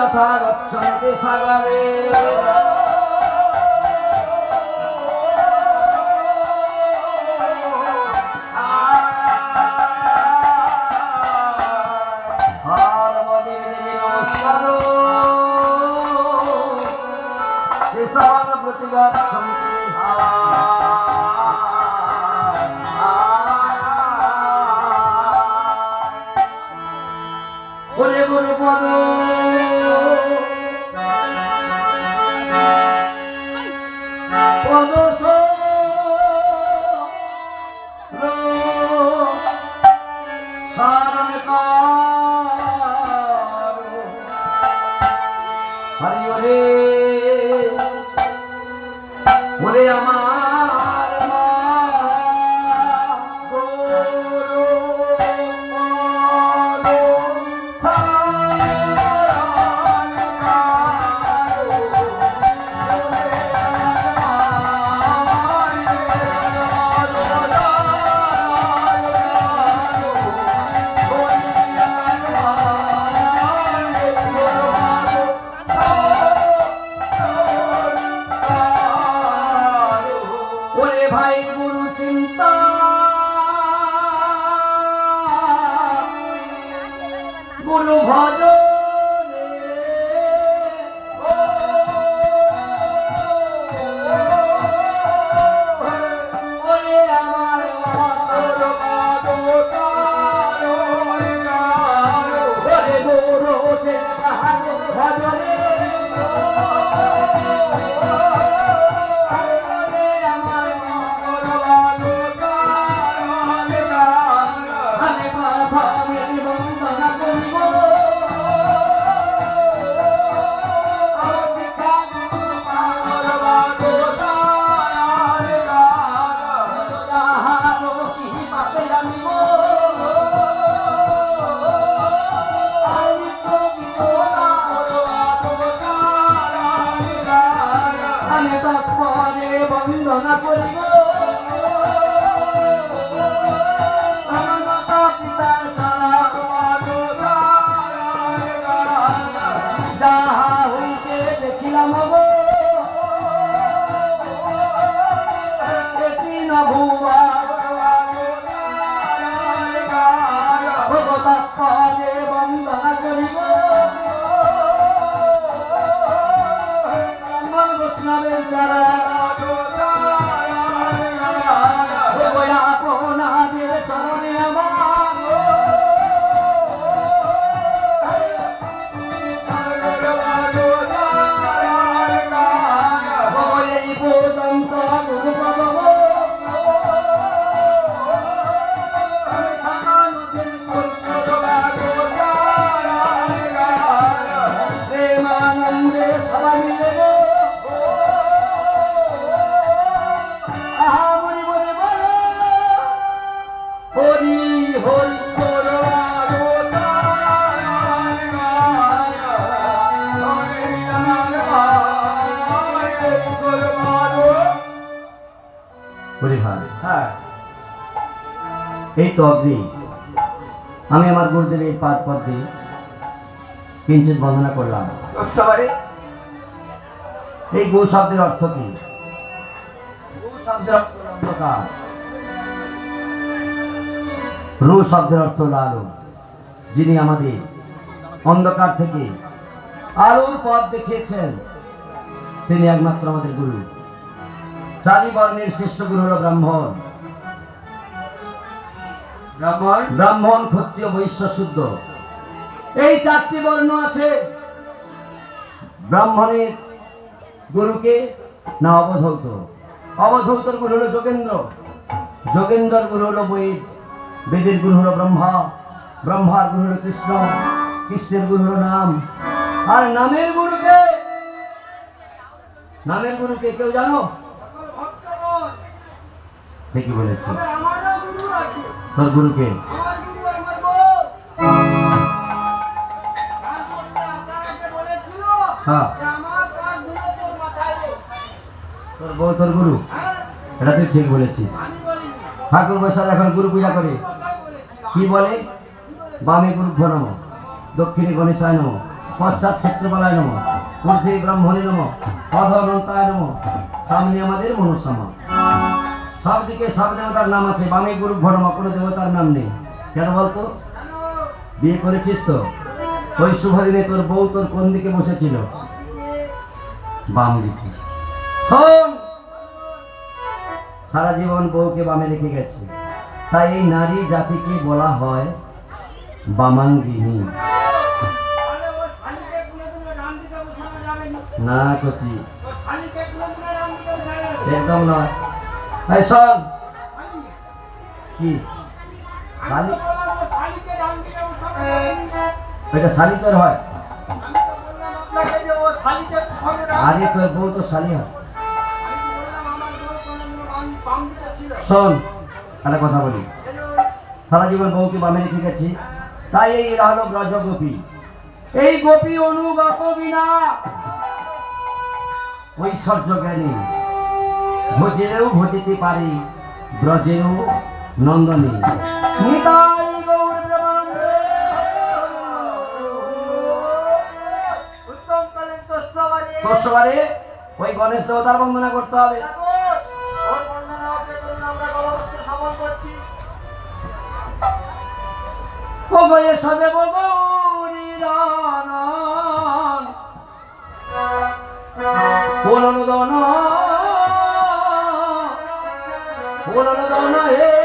যথা গচ্ছন্তি সাগরে সর্বদেবী হ্যাঁ। এই তো অগ্নি। আমি আমার গুরুদেবের পাদ পদ্মে কিঞ্চিত বন্দনা করলাম। এই গো শব্দের অর্থ কি? গো শব্দের অর্থ রু শব্দের অর্থ হলো আলো। যিনি আমাদের অন্ধকার থেকে আলোর পথ দেখিয়েছেন তিনি একমাত্র আমাদের গুরু। চারি বর্ণের শ্রেষ্ঠ গুরু হলো ব্রাহ্মণ। ব্রাহ্মণ? ব্রাহ্মণ ক্ষত্রিয় বৈশ্য শুদ্ধ। এই চারটি বর্ণ আছে। ব্রাহ্মণের গুরুকে না অবধৌত। অবধৌতর গুরু হলো যোগেন্দ্র। যোগেন্দ্রর গুরু হলো বৈদ। বেদের গুরু হলো ব্রহ্মা, ব্রহ্মার গুরু হলো কৃষ্ণ, কৃষ্ণের গুরু হলো নাম। আর নামের গুরুকে নামের গুরুকে কেউ জানো? ঠিকই বলেছি? তোর গুরুকে হ্যাঁ। তার বউ তোর গুরু? এটা তুই ঠিক বলেছিস। ঠাকুর বৈশাখ এখন গুরু পূজা করে। কি বলে? বামে গুরু নম, দক্ষিণে গণেশায় নম, পশ্চাৎ ক্ষেত্রপালায় নম, ঊর্ধ্বে ব্রাহ্মণে নম অধ অনন্তায় নম, সামনে আমাদের মনুষ্যমা। সব দিকে সব দেবতার নাম আছে, বামে গুরু ভরম কোনো দেবতার নাম নেই। কেন বলতো? বিয়ে করেছিস তো? ওই শুভ দিনে তোর বউ তোর কোন দিকে বসেছিল? বাম দিকে। শোন! সারা জীবন বউকে বামে রেখে গেছে। তাই এই নারী জাতিকে বলা হয় বামাঙ্গিনী না কচি। একদম নয়। এই শালি, কি? শালি। এটা শালি তোর হয়? আরে তোর বউ তো শালি হয়। শোন একটা কথা বলি। সারা জীবন বউকে বামে রেখে গেছি তাই এই এরা হলো ব্রজ গোপী। এই গোপী অনুগত বিনা ঐশ্বর্য জ্ঞানী। ভোজেরও ভজিতে পারি ব্রজেরও নন্দনী। নিতাই গৌর ওই গণেশ দেবতার বন্দনা করতে হবে। ও গয়ে সদেব গৌরী রানন দন পুনরুদন হে হে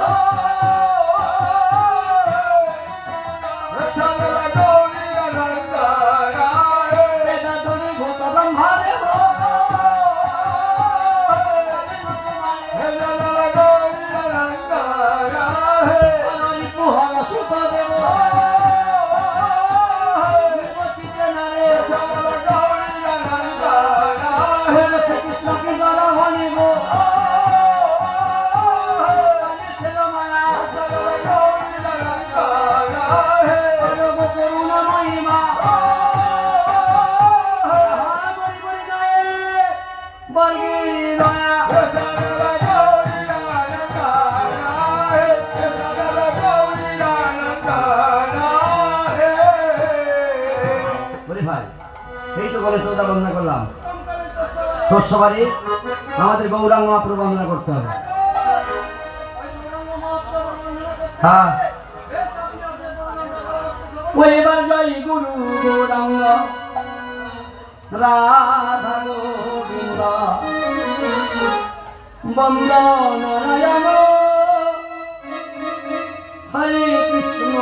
বলি সবারই আমাদের গৌরাঙ্গ মহাপ্রভু বন্দনা করতে হবে। হ্যাঁ। এবার জয় গুরু গৌরাঙ্গ। রাধা গোবিন্দ। বন্দ নারায়ণ হরে কৃষ্ণ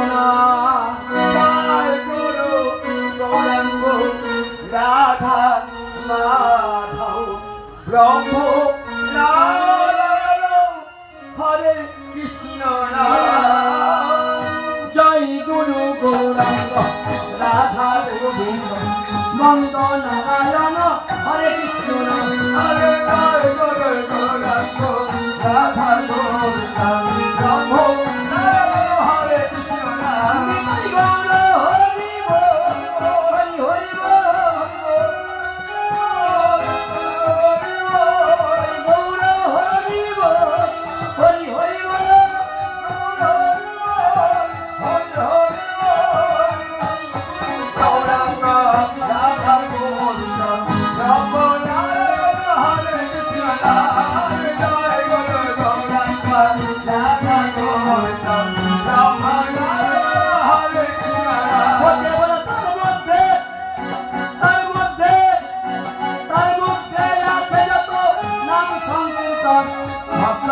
গৌরাঙ্গ। রাধা প্রভু হরে কৃষ্ণ জয় গুরু গৌরাঙ্গ, রাধা গোবিন্দ, মন্দ নারায়ণ, হরে কৃষ্ণ হরে গৌরাঙ্গ রাধা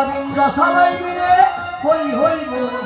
আলামিন সবাই মিলে হই হই বলুন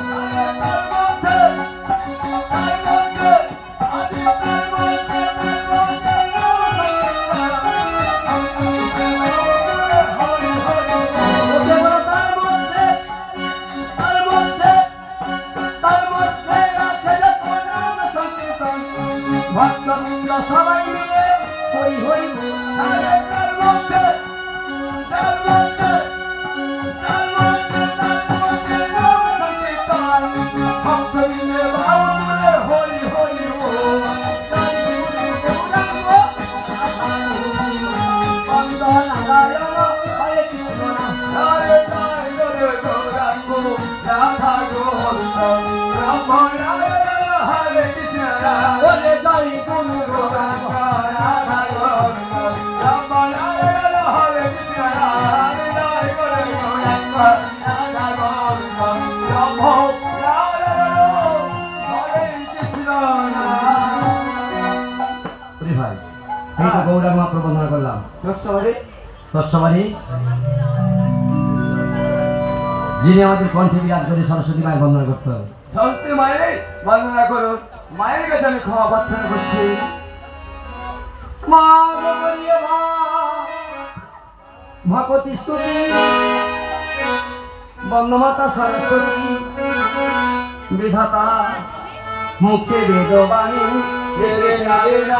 তৎসবারী যিনি আমাদের কণ্ঠে বিরাজ করে সরস্বতী মায়ের বন্দনা করতে হবে। সরস্বতী মায়ের বন্দনা করুন। মায়ের কাছে আমি ক্ষমা প্রার্থনা করছি। মা ভগবতী স্তুতি বন্দমাতা সরস্বতী বিধাতা মুখে বেদবাণী দেবে না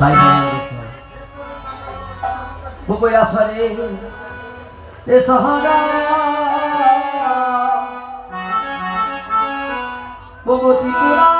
তাই বুকুই আসরে এ সহারা ভগবতী কুরারি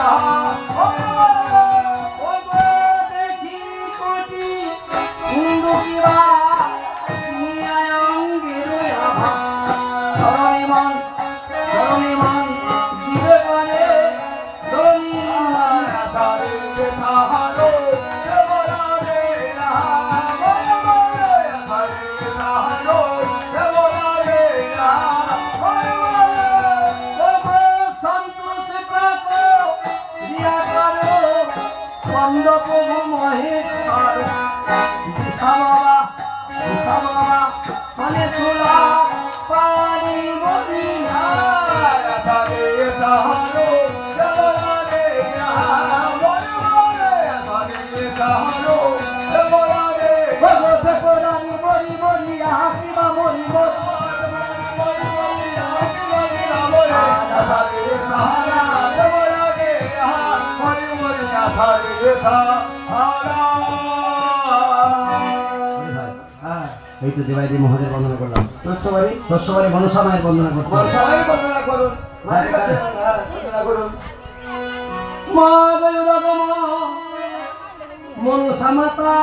জয় প্রভু মহেশ্বর এই তো দেবাই মহাদেব বন্দনা করলাম। দশবারে মনসা মায়ের বন্দনা করতে মা মনসা মাতা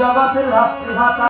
জগতের রাত্রি ভাতা